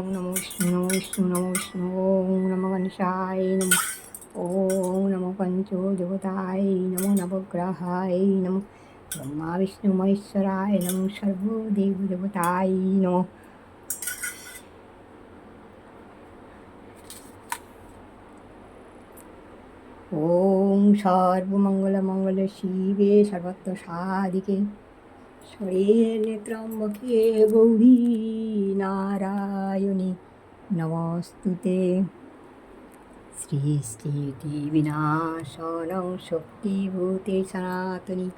ওম নমো নমো বিষ্ণু নমো বিষ্ণু ওম নমো গণেশায় নমো ওম নমো পঞ্চদেবতায় নমো নবগ্রহায় নমো ব্রহ্মা বিষ্ণু মহেশ্বরায় নমো সর্বদেব দেবতায় নমো ওম সর্বমঙ্গলমঙ্গল শিবে সর্বত্র সাদিকে শরীর ত্রম্বকে গৌরী নারায়ণী নমস্তুতে শ্রীটি বিনাশনং শক্তিভূতে সনাতনী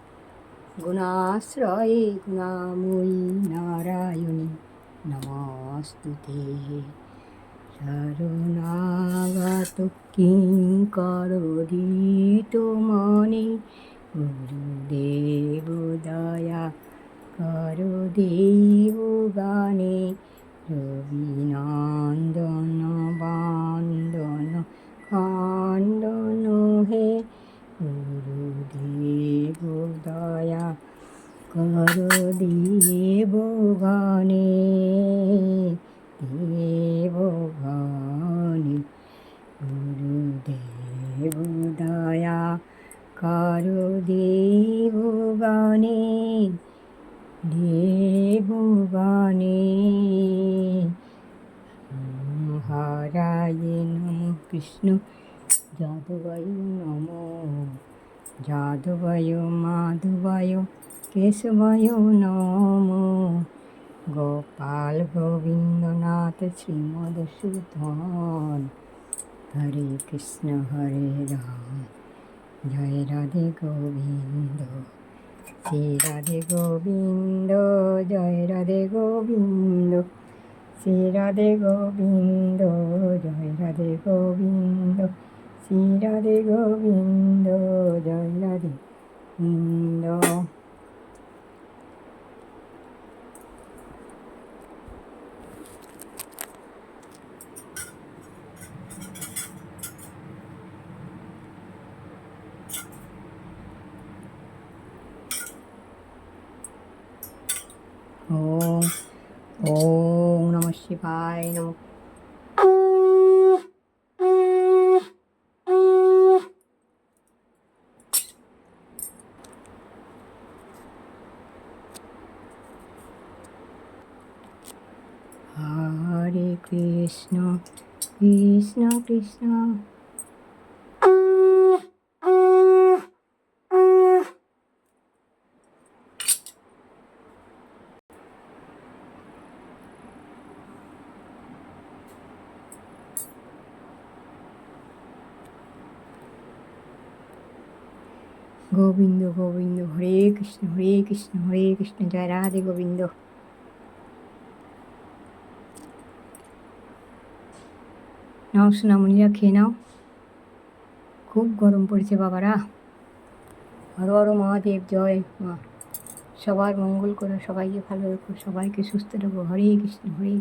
গুণাশ্রয়ে গুণাময়ী নারায়ণী নমস্তুতে শরণাগত কিঙ্করদিত মনে গুরুদেব দয়া কর দেব গানে রবিনন্দন বান্দন খণ্ডন হে গুরুদেব দয়া কর দেব গানে দেব হরায় নম কৃষ্ণ। যাদবায় নম, যাদবায় মাধবায়, কেশবায় নম। গোপাল গোবিন্দনাথ শ্রীমদসূধন হরে কৃষ্ণ, হরে রাম। জয় রাধে গোবিন্দ, শ্রী রাধে গোবিন্দ, জয় রাধে গোবিন্দ। শ্রী রাধে গোবিন্দ জয় রাধে গোবিন্দ শ্রী রাধে গোবিন্দ জয় রাধে গোবিন্দ ওম ওম নম শিবায় নম হরে কৃষ্ণ কৃষ্ণ কৃষ্ণ গোবিন্দ গোবিন্দ, হরে কৃষ্ণ হরে কৃষ্ণ হরে কৃষ্ণ, জয় রাধে গোবিন্দ। নাও সোনামণিরা, খেয়ে নাও। খুব গরম পড়েছে বাবারা। হর হর মহাদেব, জয় মা। সবার মঙ্গল করো, সবাইকে ভালো রেখো, সবাইকে সুস্থ রেখো। হরে কৃষ্ণ, হরে